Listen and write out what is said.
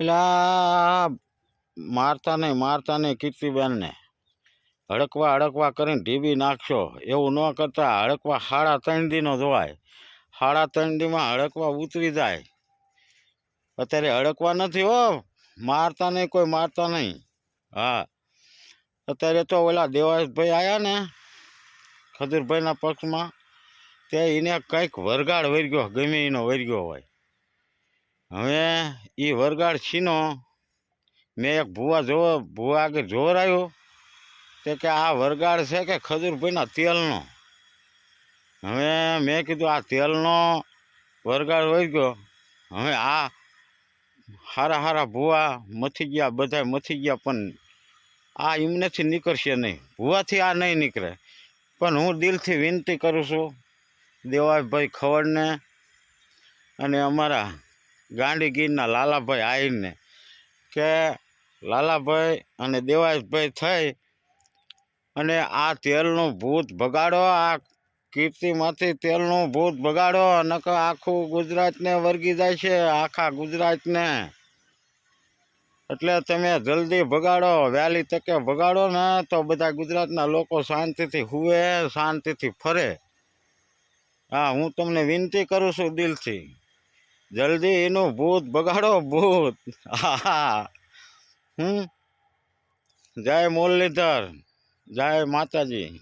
એટલે મારતા નહીં મારતા નહીં કીર્તિબેનને હડકવા હડકવા કરીને ઢીબી નાખશો એવું ન કરતા હડકવા સાડા ત્રણ દીનો ધોવાય. સાડા ત્રણ દીમાં હડકવા ઉતરી જાય. અત્યારે હડકવા નથી હો. મારતા નહીં કોઈ મારતા નહીં. હા. અત્યારે તો ઓલા દેવાસભાઈ આવ્યા ને ખદુરભાઈના પક્ષમાં. તે એને કંઈક વરગાડ વર્ગ્યો, ગમે એનો વર્ગ્યો હોય. હવે એ વરગાડ છીનો, મેં એક ભૂવા જોવો, ભૂવા આગળ જોવરાયો તે કે આ વરગાડ છે કે ખજૂરભાઈના તેલનો. હવે મેં કીધું આ તેલનો વરગાડ વર્ગ્યો હવે આ હારા હારા ભૂવા મથી ગયા બધા મથી ગયા, પણ આ એમનેથી નીકળશે નહીં. ભૂવાથી આ નહીં નીકળે. પણ હું દિલથી વિનંતી કરું છું દેવાભાઈ ખવડને અને અમારા ગાંધીગીરના લાલાભાઈ આહીરને કે લાલાભાઈ અને દેવાશભાઈ થઈ અને આ તેલનું ભૂત ભગાડો, આ કીર્તિમાંથી તેલનું ભૂત ભગાડો, નકર આખું ગુજરાતને વર્ગી જાય છે, આખા ગુજરાતને. એટલે તમે જલ્દી ભગાડો, વહેલી તકે ભગાડો ને તો બધા ગુજરાતના લોકો શાંતિથી હુએ શાંતિથી ફરે. હા, હું તમને વિનંતી કરું છું દિલથી. જલ્દી એનું ભૂત બગાડો ભૂત. હા હમ? જય મુરલીધર. જય માતાજી.